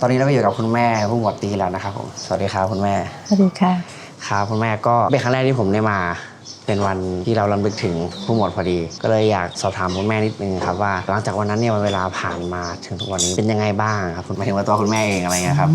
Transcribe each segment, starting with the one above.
ตอนนี้เราก็อยู่กับคุณแม่ผู้หมวดตีแล้วนะครับผม สวัสดีครับคุณแม่ สวัสดีค่ะ ครับคุณแม่ก็เป็นครั้งแรกที่ผมได้มา เป็นวันที่เราลำลึกถึงผู้หมวดพอดี ก็เลยอยากสอบถามคุณแม่นิดนึงครับว่าหลังจากวันนั้นเนี่ยเวลาผ่านมาถึงทุกวันนี้เป็นยังไงบ้างครับคุณหมายถึงว่าตัวคุณแม่เองอะไรเงี้ยครับ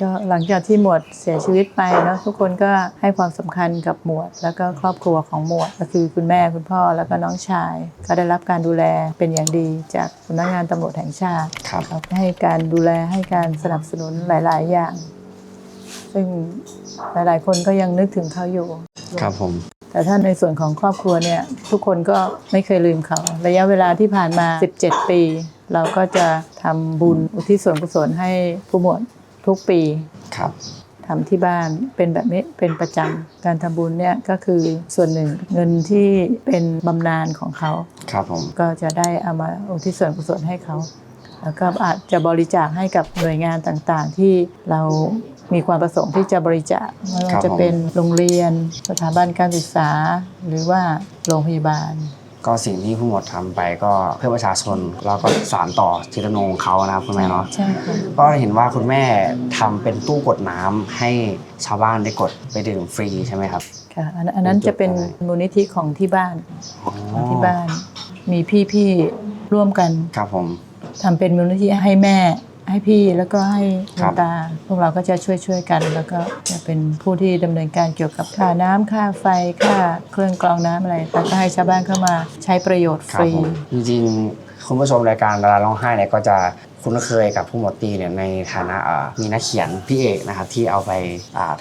ก็หลังจากที่หมวดเสียชีวิตไปเนาะทุกคนก็ให้ความสำคัญกับหมวด แล้วก็ครอบครัวของหมวด ก็คือคุณแม่คุณพ่อแล้วก็น้องชาย ก็ได้รับการดูแลเป็นอย่างดีจากสำนักงานตำรวจแห่งชาติครับเขาให้การดูแลให้การสนับสนุนหลาย ๆ อย่าง ซึ่งหลาย ๆ คนก็ยังนึกถึงเขาอยู่ครับผม แต่ถ้าในส่วนของครอบครัวเนี่ยทุกคนก็ไม่เคยลืมเขา ระยะเวลาที่ผ่านมา 17 ปี เราก็จะทำบุญอุทิศส่วนกุศลให้ผู้หมวดทุกปีครับทำที่บ้านเป็นแบบนี้เป็นประจำการทำบุญเนี่ยก็คือส่วนหนึ่งเงินที่เป็นบำนาญของเขา ครับผมก็จะได้เอามาอุทิศส่วนกุศลให้เขาแล้วก็อาจจะบริจาคให้กับหน่วยงานต่างๆ ที่เรา มีความประสงค์ที่จะบริจาคไม่ว่าจะเป็นโรงเรียน สถาบันการศึกษา หรือว่าโรงพยาบาล ก็สิ่งที่ผู้หมวดทำไปก็เพื่อประชาชนเราก็สานต่อเจตจำนงของเขานะครับคุณแม่เนาะใช่ค่ะก็เห็นว่าคุณแม่ทำเป็นตู้กดน้ำให้ชาวบ้านได้กดไปดื่มฟรีใช่ไหมครับค่ะอันอันนั้นจะเป็นมูลนิธิของที่บ้านของที่บ้าน มีพี่ๆร่วมกันครับผมทำเป็นมูลนิธิให้แม่ ให้พี่แล้วก็ให้คคุรัณบตา พวกเราก็จะช่วยช่วยๆกัน แล้วก็จะเป็นผู้ที่ดำเนินการเกี่ยวกับค่าน้ำค่าไฟค่าเครื่องกรองน้ำอะไรแล้วก็ให้ชาวบ้านเข้ามาใช้ประโยชน์คฟรับรีผมจริงๆคุณผู้ชมรายการดาราร้องไห้เนี่ยก็จะ คุ้นเคยกับผู้หมวดตีเนี่ยในฐานะมีนักเขียนพี่เอกนะครับที่เอาไป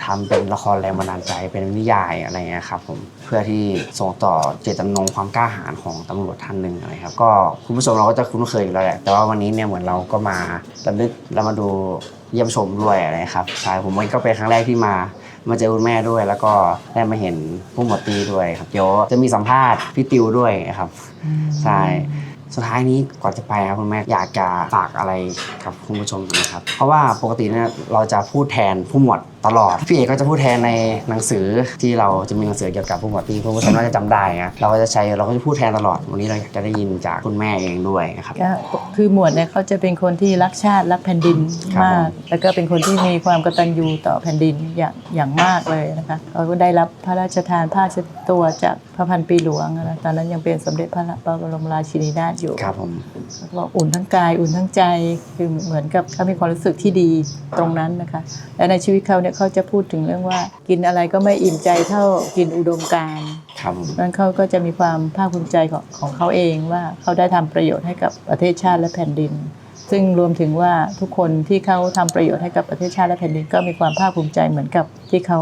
ทำาเป็นละครแรงบันดาลใจเป็นนิยายอะไรเงี้ยครับผมเพื่อที่ส่งต่อเจตจำนงความกล้าหาญของตำรวจท่านหนึ่งอะไรครับก็คุณผู้ชมเราก็จะคุ้นเคยอยู่แล้วแหละแต่ว่าวันนี้เนี่ยเหมือนเราก็มาระลึกแล้วมาดูเยี่ยมชมด้วยอะไรครับใช่ผมก็เป็นครั้งแรกที่มามาเจอคุณแม่ด้วย แล้วก็ได้มาเห็นผู้หมวดตีด้วยครับเดี๋ยวจะมีสัมภาษณ์พี่ติวด้วยครับใช่ สุดท้ายนี้ก่อนจะไปครับคุณแม่อยากจะฝากอะไรกับคุณผู้ชมนะครับ เพราะว่าปกติเนี่ยเราจะพูดแทนผู้หมวด ตลอด พี่เอกก็จะพูดแทนในหนังสือที่เราจะมีหนังสือเกี่ยวกับผู้หมวดที่คุณผู้ชมน่าจะจำได้นะเราก็จะใช้เราก็จะพูดแทนตลอด วันนี้เราอยากจะได้ยินจากคุณแม่เองด้วยนะครับ ก็คือหมวดเนี่ยเขาจะเป็นคนที่รักชาติรักแผ่นดินครับมาก ผม แล้วก็เป็นคนที่มีความกตัญญูต่อแผ่นดินอย่างอย่างมากเลยนะคะเขาก็ได้รับพระราชทานผ้าเช็ดตัวจากพระพันปีหลวงนะตอนนั้นยังเป็นสมเด็จพระบรมราชินีนาถอยู่ ครับผมว่าอุ่นทั้งกายอุ่นทั้งใจคือเหมือนกับเขามีความรู้สึกที่ดีตรงนั้นนะคะ และในชีวิตเขาเนี่ยเขาจะพูดถึงเรื่องว่า กินอะไรก็ไม่อิ่มใจเท่ากินอุดมการณ์ครับผมนั้นเขาก็จะมีความภาคภูมิใจของของเขาเองว่าเขาได้ทำประโยชน์ให้กับประเทศชาติและแผ่นดิน ซึ่งรวมถึงว่าทุกคนที่เขาทำประโยชน์ให้กับประเทศชาติและแผ่นดิน ก็มีความภาคภูมิใจเหมือนกับที่เขา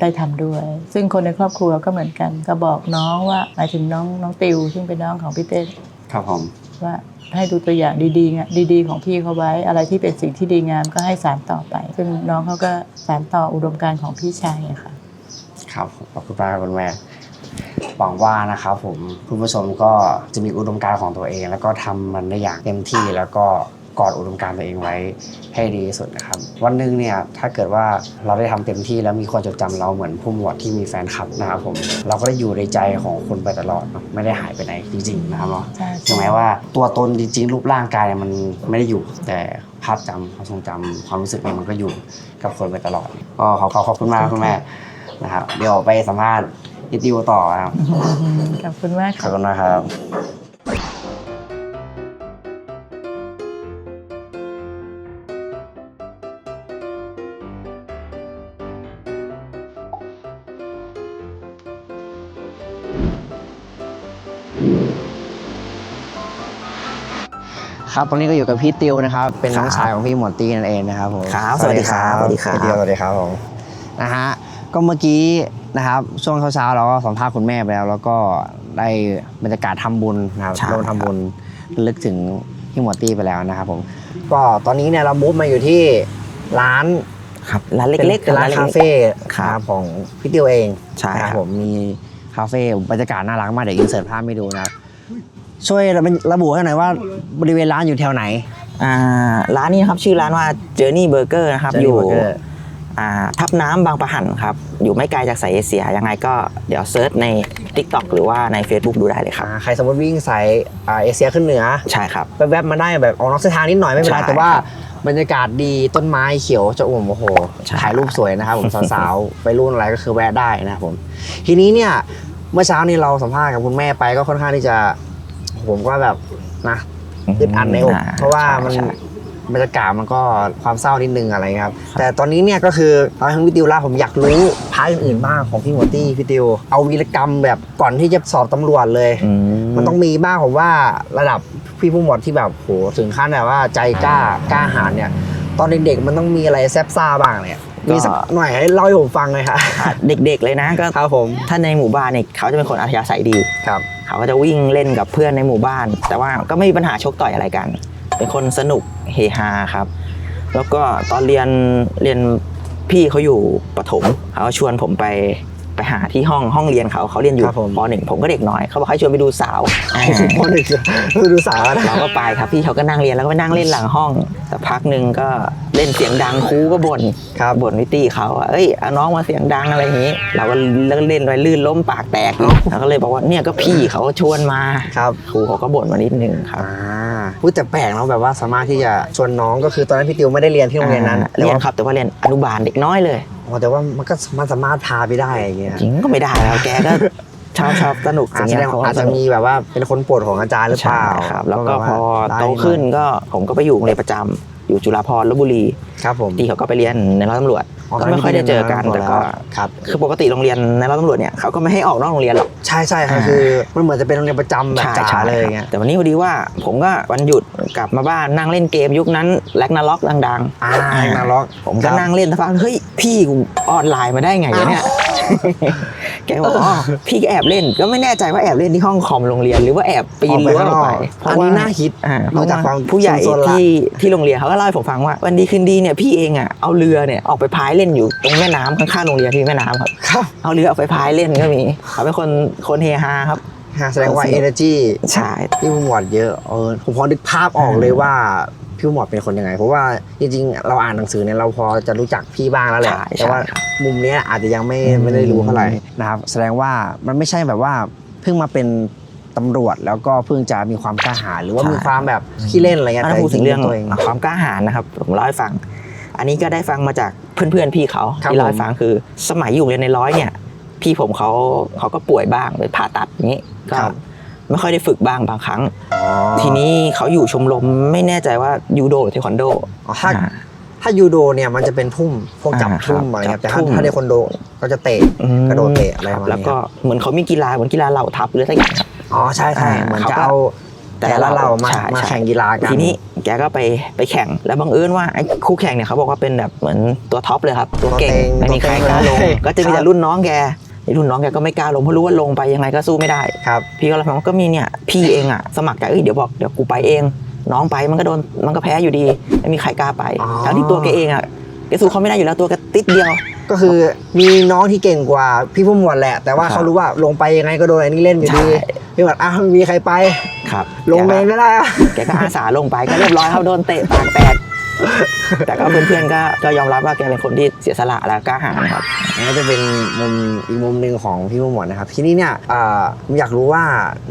ได้ทำด้วย ซึ่งคนในครอบครัวก็เหมือนกัน ก็บอกน้องว่าหมายถึงน้องน้องติวซึ่งเป็นน้องของพี่เต้ครับผม ว่าให้ดูตัวอย่างดีๆดีๆ ของพี่เขาไว้ อะไรที่เป็นสิ่งที่ดีงามก็ให้สานต่อไป ซึ่งน้องเขาก็สานต่ออุดมการณ์ของพี่ชายค่ะ ครับขอบคุณมากคุณแม่หวังว่านะครับผมคุณผู้ชมก็จะมีอุดมการณ์ของตัวเอง แล้วก็ทำมันได้อย่างเต็มที่แล้วก็ กอดอุดมการณ์ตัวเองไว้ให้ดีที่สุดนะครับ วันหนึงเนี่ยถ้าเกิดว่าเราได้ทำเต็มที่แล้วมีคนจดจำเราเหมือนผู้หมวดที่มีแฟนคลับนะครับผมเราก็ได้อยู่ในใจของคนไปตลอดเนอะไม่ได้หายไปไหนจริงๆนะครับเนาะใช่ถึงแม้ว่าตัวตนจริงๆ รูปร่างกายเนี่ยมันไม่ได้อยู่แต่ภาพจำความทรงจำความรู้สึกเนี่ยมันก็อยู่กับคนไปตลอดก็ขอขอขอบคุณมากครับคุณแม่นะครับเดี๋ยวไปสัมภาษณ์อีติวต่อนะครับขอบคุณมากขอค่ะบคุณนะครับ ครับตอนนี้ก็อยู่กับพี่ติวนะครับ เป็นน้องชายของพี่หมวดตีนั่นเองนะครับผมครับสวัสดีครับสวัสดีครับพี่ติวสวัสดีครับผมนะฮะก็เมื่อกี้นะครับช่วงเช้าๆเราก็สัมภาษณ์คุณแม่ไปแล้ว แล้วก็ได้บรรยากาศทำบุญนะครับใช่ร่วมทำบุญระลึกถึงพี่หมวดตีไปแล้วนะครับผมก็ตอนนี้เนี่ยเรามูฟมาอยู่ที่ร้านครับร้านเล็กๆเป็นร้านล็กๆคาเฟ่ครับของพี่ติวเองใช่นะครับผมมีคาเฟ่บรรยากาศน่ารักมากเดี๋ยวอินเสิร์ตภาพให้ดูนะครับช่วยระบุให้หน่อยว่าบริเวณร้านอยู่แถวไหน อ่าร้านนี้นะครับชื่อร้านว่า Journey Burger นะครับ Journey อยู่ Burger อ่าทับน้ำบางประหันครับ อยู่ไม่ไกลจากสายเอเชีย ยังไงก็เดี๋ยวเซิร์ชใน TikTok หรือว่าใน Facebook ดูได้เลยครับ อ่าใครสมมติวิ่งสายอ่าเอเชียขึ้นเหนือ ใช่ครับ แวบๆมาได้แบบออกนอกเส้นทางนิดหน่อยไม่เป็นไรใช่แต่ว่าบรรยากาศดีต้นไม้เขียวจะอุ่มโอ้โหใช่ ถ่ายรูปสวยนะครับผม สาวๆไปรุ่นอะไรก็คือแวะได้นะครับผม ทีนี้เนี่ย เมื่อเช้านี้เราสัมภาษณ์กับคุณแม่ไปก็ค่อนข้างที่จะ ผมก็แบบนะอึดอัดในอกอ่เพราะว่ามันใช่บรรยากาศมันก็ความเศร้านิดนึงอะไรครับ แต่ตอนนี้เนี่ยก็คือเอาทั้งพี่ติวแล้วผมอยากรู้พาร์ทอื่นๆบ้างของพี่หัวตี้พี่ติว เอาวีรกรรมแบบก่อนที่จะสอบตำรวจเลยอืมันต้องมีบ้างผมว่าระดับพี่ผู้หมวดที่แบบโหถึงขั้นแบบว่าใจกล้ากล้าหาญเนี่ย ตอนเด็กๆมันต้องมีอะไรแซบซ่าบ้างเนี่ย มีสักหน่อยให้เล่าให้ผมฟังเลยครับเด็กๆเลยนะก็ครับผมถ้าในหมู่บ้านเนี่ยเขาจะเป็นคนอัธยาศัยดีครับเขาก็จะวิ่งเล่นกับเพื่อนในหมู่บ้าน แต่ว่าก็ไม่มีปัญหาชกต่อยอะไรกัน เป็นคนสนุกเฮฮาครับ แล้วก็ตอนเรียนเรียนพี่เขาอยู่ประถมเขาก็ชวนผมไป ไปหาที่ห้องห้องเรียนเขาเขาเรียนอยู่ครับผม ปหนึ่งผมก็เด็กน้อยเขาบอกให้ชวนไปดูสาวพอหนึ่งดูสาวนะ เราก็ไปครับพี่เขาก็นั่งเรียนแล้วก็ไปนั่งเล่นหลังห้องแต่พักหนึ่งก็เล่นเสียงดังครูก็บ่นครับบ่นวิตี้เขาว่าเอ้ยเอาน้องมาเสียงดังอะไรอย่างนี้ เราก็เล่นเล่นไปลื่นล้มปากแตกเราก็เลยบอกว่าเนี่ยก็พี่เขาชวนมาครับ ครูเขาก็บ่นมานิดนึงครับ อ่า พูดแต่แปลกเนาะแบบว่าสามารถที่จะชวนน้องก็คือตอนนั้นพี่ติวไม่ได้เรียนที่โรงเรียนนั้นอ่าเรียนครับแต่ว่าเรียนอนุบาลเด็กน้อยเลยอ๋อแต่ว่ามันก็มันสามารถพาไปได้อย่างเงี้ยจริงก็ไม่ได้แล้วแกก็ชอบชอบสนุกอาจจะย่างเงี้ยอาจจะมีแบบว่าเป็นคนโปรดของอาจารย์หรือเปใช่ล่าครับแล้วก็บบาพอได้โตขึ้นก็ผมก็ไปอยู่โรงเรียนประจำอยู่จุฬาภรณ์ลบบุรีครับผมที่เขาก็ไปเรียนในร้อยตำรวจ ก็ไม่ค่อยได้เจอกันแต่ก็ครับคือปกติโรงเรียนในร้อยตำรวจเนี่ยเขาก็ไม่ให้ออกนอกโรงเรียนหรอกใช่ใช่ครับอ่าคือมันเหมือนจะเป็นโรงเรียนประจำแบบจ๋าเลยอย่างเงี้ยแต่วันนี้พอดีว่าผมก็วันหยุดกลับมาบ้านนั่งเล่นเกมยุคนั้นแลกนาล็อกดังอ่านาล็อกๆผมก็นั่งเล่นสักพักเฮ้ยพี่กูออนไลน์มาได้ไงวะเนี่ย แกบอกอ๋อพี่ก็แอบเล่น ก็ไม่แน่ใจว่าแอบเล่นที่ห้องคอมโรงเรียน หรือว่าแอบปีนรั้วออกไปอันนี้น่าคิดอ่าเพดูราะจากว่าความผู้ใหญ่โซนๆละที่ที่โรงเรียนเขาก็เล่าให้ผมฟังว่า วันดีคืนดีเนี่ยพี่เองอะเอาเรือเนี่ยออกไปพายเล่นอยู่ตรงแม่น้ำข้างๆโรงเรียนที่แม่น้ำครับครับเอาเรือออกไปพายเล่นก็มีเขาเป็นคนคนเฮฮาครับฮะแสดงว่า energy ใช่พี่ผู้หมวดเยอะเออผมพอนึกภาพออกเลยว่า พี่ผู้หมวดเป็นคนยังไง เพราะว่าจริงๆ เราอ่านหนังสือเนี่ยเราพอจะรู้จักพี่บ้างแล้วแหละใช่แต่ว่าใช่ครับ มุมเนี้ยอาจจะยังไม่อืมไม่ได้รู้เท่าไหร่ นะครับแสดงว่ามันไม่ใช่แบบว่าเพิ่งมาเป็นตำรวจแล้วก็เพิ่งจะมีความกล้าหาญหรือว่ามีความแบบขี้เล่นอะไรเงี้ยถ้าพูดถึงเรื่องตัวเอง ความกล้าหาญนะครับผมเล่าให้ฟัง อันนี้ก็ได้ฟังมาจากเพื่อนๆพี่เขาครับที่เล่าให้ผมฟังคือ สมัยอยู่เรียนในร้อยเนี่ย พี่ผมเขาเขาก็ป่วยบ้างไปผ่าตัดอย่างนี้ก็ ไม่ค่อยได้ฝึกบ้างบางครั้งอ๋อทีนี้เขาอยู่ชมรมไม่แน่ใจว่ายูโดหรือเทควันโดอ๋อถ้าอ่าถ้ายูโดเนี่ยมันจะเป็นทุ่มพวกจับอ่าทุ่มครับอะไรเงี้ยจับแต่ถ้าทุ่มถ้าในคอนโดก็จะเตะอืมกระโดดเตะอะไรคประมาณนี้แล้วก็เหมือนเขามีกีฬาเหมือนกีฬาเหล่าทัพหรือสักอย่างครับอ๋อใช่ใช่อ่าเหมือนเขาจะก็เอาแต่ละเรามาใช่มาใช่แข่งกีฬากันทีนี้แกก็ไปไปแข่งแล้วบังเอิญว่าไอ้คู่แข่งเนี่ยเขาบอกว่าเป็นแบบเหมือนตัวท็อปเลยครับ ตัวเก่งไม่มีใครกล้าลงก็จะมีแต่รุ่นน้องแกไอ้ รุ่นน้องแกก็ไม่กล้าลงเพราะรู้ว่าลงไปยังไงก็สู้ไม่ได้ครับพี่ก็เลยบอกว่าก็มีเนี่ยพี่เองอะสมัครใจเอ้ยเดี๋ยวบอกเดี๋ยวกูไปเอง น้องไปมันก็โดนมันก็แพ้อยู่ดีไม่มีใครกล้าไปอ๋อทั้งที่ตัวแกเองอะแกสู้เขาไม่ได้อยู่แล้วตัวแกติดเดียวก็คือมีน้องที่เก่งกว่าพี่ผู้หมวดแหละ แต่ว่าครับเขารู้ว่าลงไปยังไงก็โดนอันนี้เล่นอยู่ดีใช่พี่หมวดอ้าวไม่มีใครไปครับ ลงแกเมก็นไม่ได้อะแกก็อาสาลงไปก็เรียบร้อยเขาโดนเตะปากแตก แต่ก็เพื่อนๆก็ก็ยอมรับว่าแกเป็นคนที่เสียสละและกล้าหาญนะครับนี่ก็จะเป็นมุมอีกมุมหนึ่งของพี่ผู้หมวดนะครับ ทีนี้เนี่ยอ่าผมอยากรู้ว่า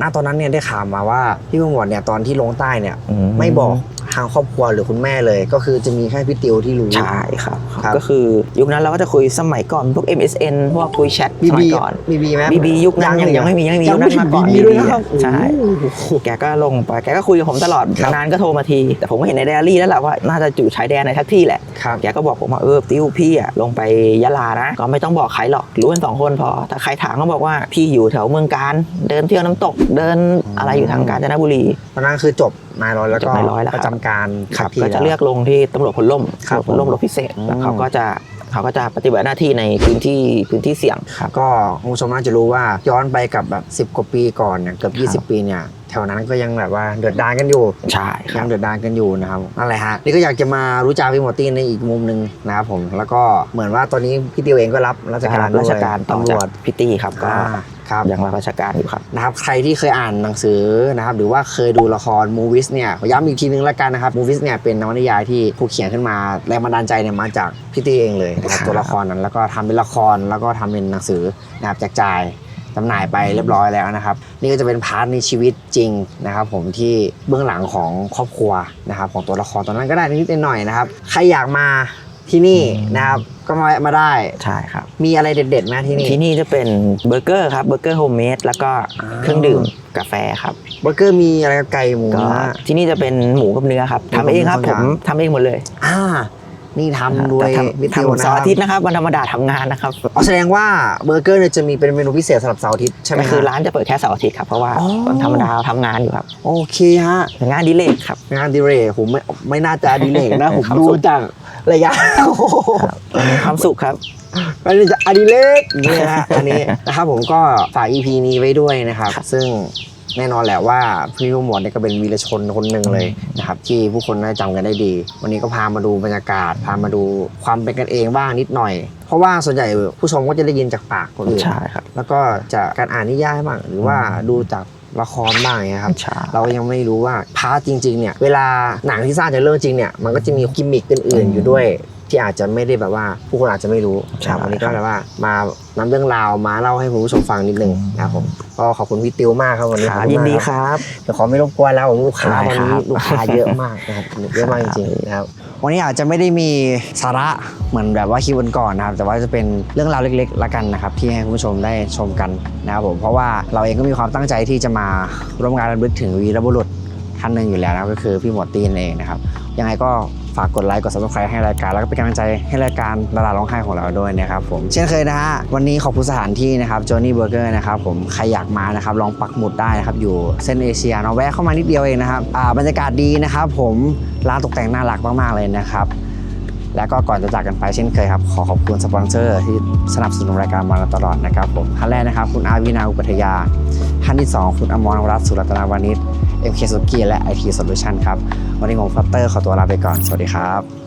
ณตอนนั้นเนี่ยได้ข่าวมาว่าพี่ผู้หมวดเนี่ยตอนที่ลงใต้เนี่ย อืม ไม่บอกทางครอบครัวหรือคุณแม่เลย ก็คือจะมีแค่พี่ติวที่รู้ ใช่ครับครับ ก็คือยุคนั้นเราก็จะคุยสมัยก่อนพวก MSN พวกคุยแชทบีสมับียก่อน บีบีไหมบีบียุคนั้นยังยังไม่มียังไม่มียุคนั้นมาก่อนบีบีด้วยนะครับใช่โอ้โหแกก็ลงไปแกก็คุยกับผมตลอดครับนานๆก็โทรมาที แต่ผมก็เห็นในไดอารี่แล้วแหละว่าน่าจะอยู่ชายแดนในทักที่แหละ ครับ แกก็บอกผมว่าเออติวพี่อะลงไปยะลานะก็ไม่ต้องบอกใครหรอกรู้กันสองคนพอแต่ใครถามก็บอกว่าพี่อยู่แถวเมืองการเดินเที่ยวน้ำตกเดินอะไรอยู่ทางกาญจนบุรี ตอนนั้นคือจบ นายร้อยแล้วจก็บนายร้อยแล้วประจำการครับที่ก็จะแล้วเลือกลงที่ตำรวจพลล่มครับตำรวจพลล่มรบพิเศษอืม แล้วเขาก็จะเขาก็จะปฏิบัติหน้าที่ในพื้นที่พื้นที่เสี่ยงครับ ก็คุณผู้ชมน่าจะรู้ว่าย้อนไปกับแบบ10 กว่าปีก่อนเนี่ยเกือบ20 ปีเนี่ยแถวนั้นก็ยังแบบว่าเดือดดานกันอยู่ ใช่คยัรับ งเดือดดานกันอยู่นะครับนั่นแหละฮะนี่ก็อยากจะมารู้จักพี่หมอตี้ในอีกมุมหนึ่งนะครับผมแล้วก็เหมือนว่าตอนนี้พี่ติวเองก็รับราชการราชการด้วยต่อตำรจากวจพิตตี้ครับก็อ่า ครับ ยังรับราชการอยู่ครับ นะครับใครที่เคยอ่านหนังสือนะครับหรือว่าเคยดูละครมูวิสเนี่ยขอย้ำอีกทีนึงแล้วกันนะครับมูวิสเนี่ยเป็นนวนิยายที่ผู้เขียนขึ้นมาแรงบันดาลใจเนี่ยมาจากพี่ตี้เองเลยนะครับครับตัวละครนั้นแล้วก็ทำเป็นละครแล้วก็ทำเป็นหนังสือนะครับแจกจ่ายจำหน่ายไปเรียบร้อยแล้วนะครับ นี่ก็จะเป็นพาร์ทในชีวิตจริงนะครับ ผมที่เบื้องหลังของครอบครัวนะครับของตัวละครตัวนั้นก็ได้นิดๆหน่อยๆนะครับใครอยากมา ที่นี่นะครับก็มาแวะมาได้ ใช่ครับ มีอะไรเด็ดๆไหมที่นี่ที่นี่จะเป็นเบอร์เกอร์ครับเบอร์เกอร์โฮมเมดแล้วก็อ่าเครื่องดื่มกาแฟครับเบอร์เกอร์มีอะไรกับไก่หมูก็นะที่นี่จะเป็นหมูกับเนื้อครับหมูกับทำเองครับเนื้ผอมทำเองหมดเลย อ่า นี่ทำโดยแต่มิทำติวทำนะเสาร์อาทิตย์นะครับวันธรรมดาทำงานนะครับอ๋อแสดงว่าเบอร์เกอร์เนี่ยจะมีเป็นเมนูพิเศษสำหรับเสาร์อาทิตย์ใช่ไหมก็ฮะคือร้านจะเปิดแค่เสาร์อาทิตย์ครับเพราะว่าอ๋อวันธรรมดาทำงานอยู่ครับโอเคฮะงานอดิเลกครับงานอดีเรกผมไม่ไม่น่าจะอดีเรกนะผมครับดูจากระยะโอ้โหมีความสุขครับมันจะอดีเรกอย่างนี่นะฮะอันนี้นะครับผมก็ฝาก EP นี้ไว้ด้วยนะครับครับซึ่ง แน่นอนแหละว่าพี่ลูกหมวดเนี่ยก็เป็นวีรชนคนหนึ่งเลยนะครับที่ผู้คนน่าจะจำกันได้ดี วันนี้ก็พามาดูบรรยากาศ พามาดูความเป็นกันเองบ้างนิดหน่อย เพราะว่าส่วนใหญ่ผู้ชมก็จะได้ยินจากปากคนอื่นใช่ครับแล้วก็จากการอ่านนิยายบ้างหรือว่าดูจากละครบ้างอย่างเงี้ยครับใช่เรายังไม่รู้ว่าพาร์ทจริงๆเนี่ยเวลาหนังที่สร้างจากเรื่องจริงเนี่ยมันก็จะมีกิมมิคอื่นๆอยู่ด้วย ที่อาจจะไม่ได้แบบว่าผู้คนอาจจะไม่รู้ครับวันนี้ก็แบบว่ามานำเรื่องราวมาเล่าให้คุณผู้ชมฟังนิดนึงนะครับผมก็ขอบคุณพี่ติวมากครับวันนี้คขรัอบบคุณยินมากดีคครับรับเดี๋ยวขอไม่รบกวนแล้วลูกค้าได้วันครับนี้ลูกค้าเยอะมากนะครับเยอะมากจริงๆนะครับวันนี้อาจจะไม่ได้มีสาระเหมือนแบบว่าคลิปวันก่อนนะครับ แต่ว่าจะเป็นเรื่องราวเล็กๆละกันนะครับ ที่ให้คุณผู้ชมได้ชมกันนะครับผมเพราะว่าเราเองก็มีความตั้งใจที่จะมาร่วมงานรำลึกถึงวีรบุรุษท่านหนึ่งอยู่แล้วนะครับก็คือพี่หมวดตีนนเองนะครับยังไงก็ ฝากกดไลค์กด subscribe ให้รายการ แล้วก็เป็นกำลังใจให้รายการดาราร้องไห้ของเราด้วยนะครับผมเช่นเคยนะฮะวันนี้ขอบคุณสถานที่นะครับ Johnny Burger นะครับผมใครอยากมานะครับลองปักหมุดได้นะครับอยู่เส้นเอเชียเนาะแวะเข้ามานิดเดียวเองนะครับอ่าบรรยากาศดีนะครับผมร้านตกแต่งน่ารักมากๆเลยนะครับ และก็ก่อนจะจากกันไปเช่นเคยครับ ขอขอบคุณสปอนเซอร์ที่สนับสนุนรายการมาตลอดนะครับผมท่านแรกนะครับ คุณอาวินาอุปัทยาท่านที่ 2 คุณอมรรัตน์สุรัตนาวานิช MK สุกี้และ IT Solution ครับ วันนี้ผมฟัตเตอร์ขอตัวลาไปก่อน สวัสดีครับ